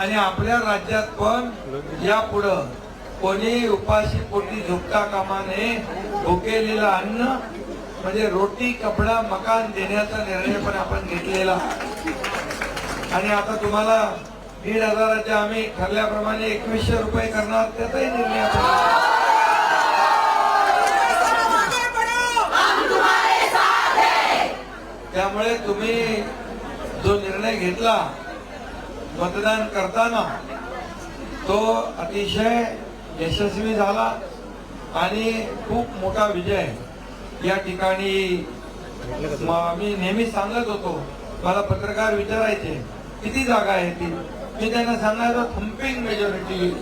आणि आपल्या राज्यात पण यापुढं कोणी उपाशी पोटी झोपता कामाने भुकेलेलं अन्न म्हणजे रोटी कपडा मकान देण्याचा निर्णय पण आपण घेतलेला. आणि आता तुम्हाला दीड हजाराच्या आम्ही ठरल्याप्रमाणे एकवीसशे रुपये करणार त्याचाही निर्णय आपण त्यामुळे तुम्ही जो निर्णय घेतला मतदान करताना तो अतिशय यशस्वी झाला आणि खूप मोठा विजय या ठिकाणी मी नेहमी सांगत होतो मला पत्रकार विचारायचे किती जागा आहे ती? मी त्यांना सांगायचो थम्पिंग मेजॉरिटी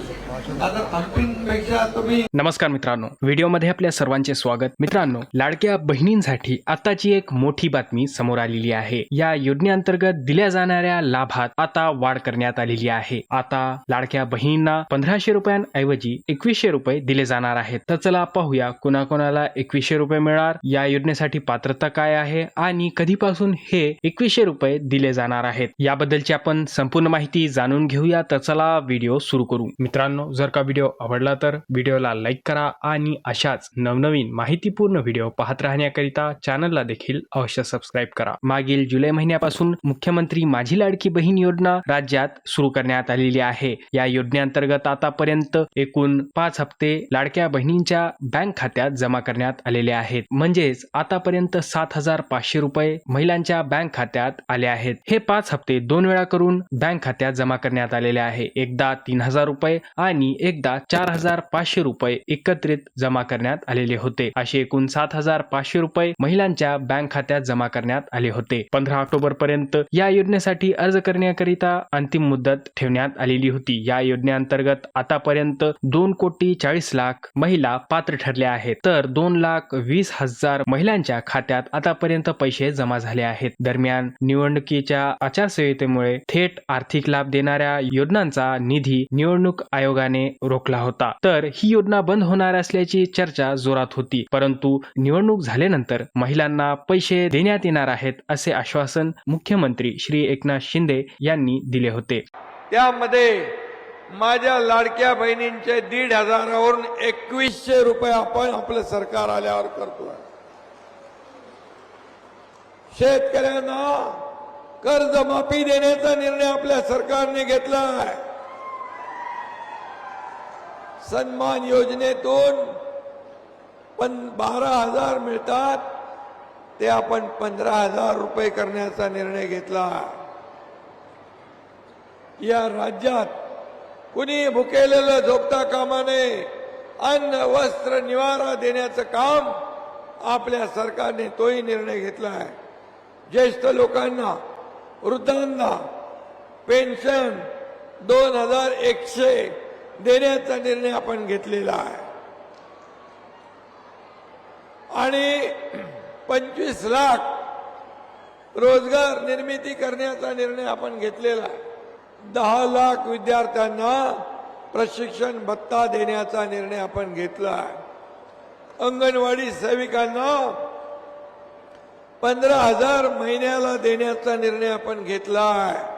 नमस्कार मित्रांनो. व्हिडिओमध्ये आपल्या सर्वांचे स्वागत. मित्रांनो लाडक्या बहिणींसाठी आताची एक मोठी बातमी समोर आलेली आहे. या योजनेअंतर्गत दिल्या जाणाऱ्या लाभात आता वाढ करण्यात आलेली आहे. आता लाडक्या बहिणींना पंधराशे रुपयांऐवजी एकवीसशे रुपये दिले जाणार आहेत. तर चला पाहूया कोणाकोणाला एकवीसशे रुपये मिळणार या योजनेसाठी पात्रता काय आहे आणि कधीपासून हे एकवीसशे रुपये दिले जाणार आहेत. याबद्दलची आपण संपूर्ण माहिती जाणून घेऊया तर चला व्हिडिओ सुरू करू. मित्रांनो जर का व्हिडिओ आवडला तर व्हिडिओला लाईक करा आणि अशाच नवनवीन माहितीपूर्ण व्हिडिओ पाहत राहण्याकरिता चॅनलला देखील अवश्य सबस्क्राईब करा. मागील जुलै महिन्यापासून मुख्यमंत्री माझी लाडकी बहीण योजना राज्यात सुरू करण्यात आलेली आहे. या योजनेअंतर्गत आतापर्यंत एकूण पाच हप्ते लाडक्या बहिणींच्या बँक खात्यात जमा करण्यात आलेले आहेत. म्हणजेच आतापर्यंत सात हजार पाचशे रुपये महिलांच्या बँक खात्यात आले आहेत. हे पाच हप्ते दोन वेळा करून बँक खात्यात जमा करण्यात आलेले आहे. एकदा तीन हजार रुपये आणि एकदा चार हजार पाचशे रुपये एकत्रित जमा करण्यात आलेले होते. असे एकूण सात हजार पाचशे रुपये महिलांच्या बँक खात्यात जमा करण्यात आले होते. पंधरा ऑक्टोबर पर्यंत या योजनेसाठी अर्ज करण्याकरिता अंतिम मुदत ठेवण्यात आलेली होती. या योजनेअंतर्गत आतापर्यंत दोन कोटी चाळीस लाख महिला पात्र ठरल्या आहेत. तर दोन लाख वीस हजार महिलांच्या खात्यात आतापर्यंत पैसे जमा झाले आहेत. दरम्यान निवडणुकीच्या आचारसंहितेमुळे थेट आर्थिक लाभ देणाऱ्या योजनांचा निधी निवडणूक आयोगाने रोखला होता. तर ही योजना बंद होणार असल्याची चर्चा जोरात होती. परंतु निवडणूक झाल्यानंतर महिलांना पैसे देण्यात येणार आहेत असे आश्वासन मुख्यमंत्री श्री एकनाथ शिंदे यांनी दिले होते. त्यामध्ये माझ्या लाडक्या बहिणींचे दीड हजारावरून एकवीसशे रुपये आपण आपलं सरकार आल्यावर करतोय. शेतकऱ्यांना कर्जमाफी देण्याचा निर्णय आपल्या सरकारने घेतला आहे सन्मान योजनेतून पण बारा हजार मिळतात ते आपण पंधरा हजार रुपये करण्याचा निर्णय घेतला. या राज्यात कुणी भुकेलेलं झोपता कामा नये अन्न वस्त्र निवारा देण्याचं काम आपल्या सरकारने तोही निर्णय घेतला आहे ज्येष्ठ लोकांना वृद्धांना पेन्शन दोन हजार एकशे देण्याचा निर्णय आपण घेतलेला आहे. आणि पंचवीस लाख रोजगार निर्मिती करण्याचा निर्णय आपण घेतलेला आहे. दहा लाख विद्यार्थ्यांना प्रशिक्षण भत्ता देण्याचा निर्णय आपण घेतला आहे. अंगणवाडी सेविकांना पंधरा हजार महिन्याला देण्याचा निर्णय आपण घेतला आहे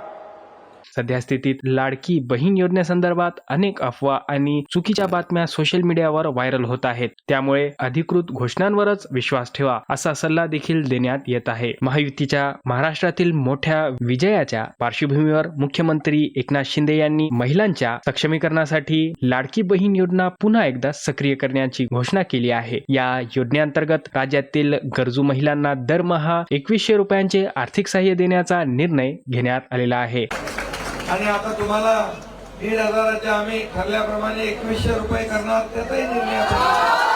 सध्या स्थितीत लाडकी बहीण योजनेसंदर्भात अनेक अफवा आणि चुकीच्या बातम्या सोशल मीडियावर व्हायरल होत आहेत. त्यामुळे अधिकृत घोषणांवरच विश्वास ठेवा असा सल्ला देखील देण्यात येत आहे. महायुतीच्या महाराष्ट्रातील मोठ्या विजयाच्या पार्श्वभूमीवर मुख्यमंत्री एकनाथ शिंदे यांनी महिलांच्या सक्षमीकरणासाठी लाडकी बहीण योजना पुन्हा एकदा सक्रिय करण्याची घोषणा केली आहे. या योजनेअंतर्गत राज्यातील गरजू महिलांना दरमहा एकवीसशे रुपयांचे आर्थिक सहाय्य देण्याचा निर्णय घेण्यात आलेला आहे. आणि आता तुम्हाला दीड हजाराच्या आम्ही ठरल्याप्रमाणे एकवीसशे रुपये करणार त्याचाही निर्णय आपण घेतला.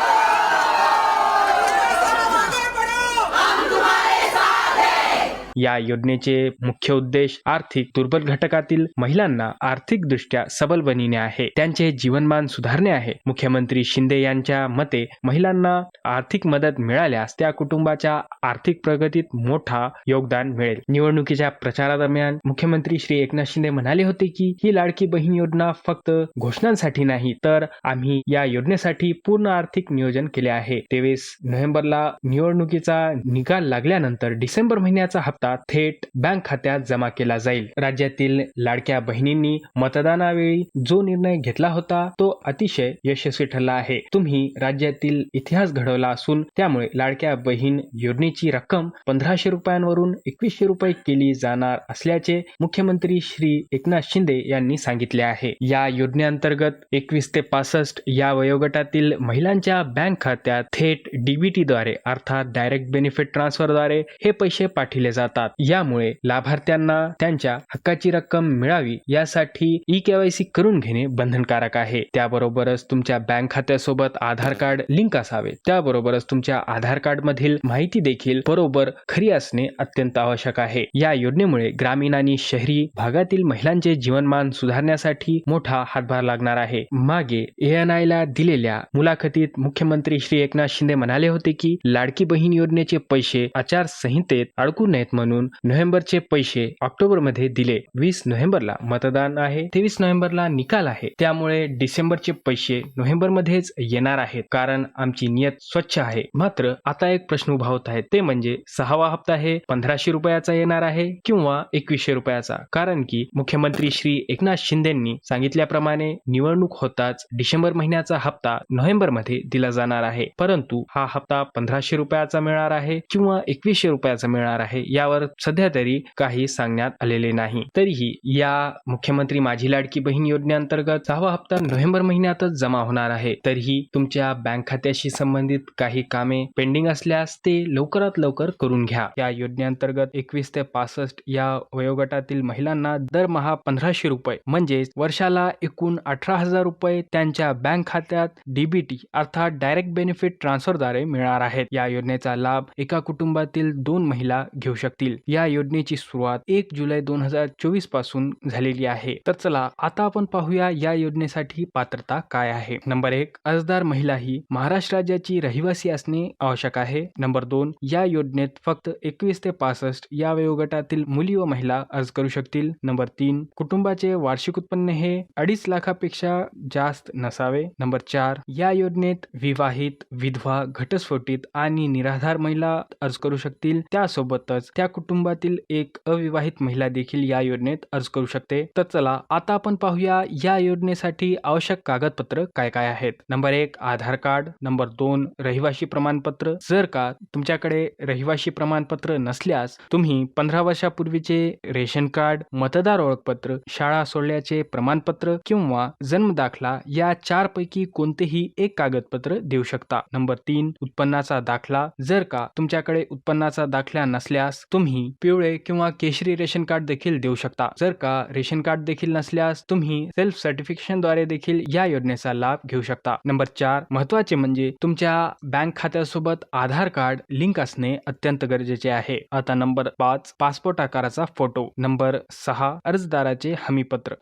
या योजनेचे मुख्य उद्देश आर्थिक दुर्बल घटकातील महिलांना आर्थिकदृष्ट्या सबल बनविणे आहे. त्यांचे जीवनमान सुधारणे आहे. मुख्यमंत्री शिंदे यांच्या मते महिलांना आर्थिक मदत मिळाल्यास त्या कुटुंबाच्या आर्थिक प्रगतीत मोठा योगदान मिळेल. निवडणुकीच्या प्रचारादरम्यान मुख्यमंत्री श्री एकनाथ शिंदे म्हणाले होते की ही लाडकी बहीण योजना फक्त घोषणांसाठी नाही तर आम्ही या योजनेसाठी पूर्ण आर्थिक नियोजन केले आहे. तेवीस नोव्हेंबरला निवडणुकीचा निकाल लागल्यानंतर डिसेंबर महिन्याचा हप्ता पैसा थेट बँक खात्यात जमा केला जाईल. राज्यातील लाडक्या बहिणींनी मतदानावेळी जो निर्णय घेतला होता तो अतिशय यशस्वी ठरला आहे. तुम्ही राज्यातील इतिहास घडवला असून त्यामुळे लाडक्या बहीण योजनेची रक्कम पंधराशे रुपयांवरून एकवीसशे रुपये केली जाणार असल्याचे मुख्यमंत्री श्री एकनाथ शिंदे यांनी सांगितले आहे. या योजनेअंतर्गत एकवीस ते पासष्ट या वयोगटातील महिलांच्या बँक खात्यात थेट डीबीटी द्वारे अर्थात डायरेक्ट बेनिफिट ट्रान्सफरद्वारे हे पैसे पाठवले जातात. यामुळे लाभार्थ्यांना त्यांच्या हक्काची रक्कम मिळावी यासाठी ई केवायसी करून घेणे बंधनकारक आहे. त्याबरोबरच तुमच्या बँक खात्यासोबत आधार कार्ड लिंक असावे. त्याबरोबरच तुमच्या आधार कार्ड मधील माहिती देखील बरोबर खरी असणे अत्यंत आवश्यक आहे. या योजनेमुळे ग्रामीण आणि शहरी भागातील महिलांचे जीवनमान सुधारण्यासाठी मोठा हातभार लागणार आहे. मागे एएनआय ला दिलेल्या मुलाखतीत मुख्यमंत्री श्री एकनाथ शिंदे म्हणाले होते की लाडकी बहीण योजनेचे पैसे आचारसंहितेत अडकू नयेत म्हणून नोव्हेंबरचे पैसे ऑक्टोबरमध्ये दिले. वीस नोव्हेंबरला मतदान आहे. तेवीस नोव्हेंबरला निकाल आहे. त्यामुळे डिसेंबरचे पैसे नोव्हेंबर मध्येच येणार आहेत. कारण आमची नियत स्वच्छ आहे. मात्र आता एक प्रश्न उभा होत आहे. ते म्हणजे सहावा हप्ता हे पंधराशे रुपयाचा येणार आहे किंवा एकवीसशे रुपयाचा? कारण की मुख्यमंत्री श्री एकनाथ शिंदेंनी सांगितल्याप्रमाणे निवडणूक होताच डिसेंबर महिन्याचा हप्ता नोव्हेंबरमध्ये दिला जाणार आहे. परंतु हा हप्ता पंधराशे रुपयाचा मिळणार आहे किंवा एकवीसशे रुपयाचा मिळणार आहे या यावर सध्या तरी काही सांगण्यात आलेले नाही. तरीही या मुख्यमंत्री माझी लाडकी बहीण योजनेअंतर्गत सहावा हप्ता नोव्हेंबर महिन्यातच जमा होणार आहे. तरीही तुमच्या बँक खात्याशी संबंधित काही कामे पेंडिंग असल्यास ते लवकरात लवकर करून घ्या. या योजनेअंतर्गत एकवीस ते पासष्ट या वयोगटातील महिलांना दरमहा पंधराशे रुपये म्हणजेच वर्षाला एकूण अठरा हजार रुपये त्यांच्या बँक खात्यात डीबीटी अर्थात डायरेक्ट बेनिफिट ट्रान्सफरद्वारे मिळणार आहेत. या योजनेचा लाभ एका कुटुंबातील दोन महिला घेऊ शकतात. शकतील या योजनेची सुरुवात एक जुलै दोन हजार चोवीसपासून झालेली आहे. तर चला आता आपण पाहूया या योजनेसाठी पात्रता काय आहे. नंबर एक अर्जदार महिला ही महाराष्ट्र राज्याची रहिवासी असणे आवश्यक आहे. नंबर दोन या योजनेत फक्त एकवीस ते पासष्ट या वयोगटातील मुली व महिला अर्ज करू शकतील. नंबर तीन कुटुंबाचे वार्षिक उत्पन्न हे अडीच लाखापेक्षा जास्त नसावे. नंबर चार या योजनेत विवाहित विधवा घटस्फोटित आणि निराधार महिला अर्ज करू शकतील. त्यासोबतच त्या कुटुंबातील एक अविवाहित महिला देखील या योजनेत अर्ज करू शकते. तर चला आता आपण पाहूया या योजनेसाठी आवश्यक कागदपत्र काय काय आहेत. नंबर एक आधार कार्ड. नंबर दोन रहिवाशी प्रमाणपत्र. जर का तुमच्याकडे रहिवाशी प्रमाणपत्र नसल्यास तुम्ही पंधरा वर्षापूर्वीचे रेशन कार्ड मतदार ओळखपत्र शाळा सोडल्याचे प्रमाणपत्र किंवा जन्म दाखला या चार पैकी कोणतेही एक कागदपत्र देऊ शकता. नंबर तीन उत्पन्नाचा दाखला. जर का तुमच्याकडे उत्पन्नाचा दाखला नसल्यास तुम्ही पिवळे किंवा केशरी रेशन कार्ड देखील देऊ शकता. जर का रेशन कार्ड देखील नसल्यास तुम्ही सेल्फ सर्टिफिकेशनद्वारे देखील या योजनेचा लाभ घेऊ शकता. नंबर चार महत्त्वाचे म्हणजे तुमच्या बँक खात्यासोबत आधार कार्ड लिंक असणे अत्यंत गरजेचे आहे. आता नंबर पाच पासपोर्ट आकाराचा फोटो. नंबर सहा अर्जदाराचे हमीपत्र.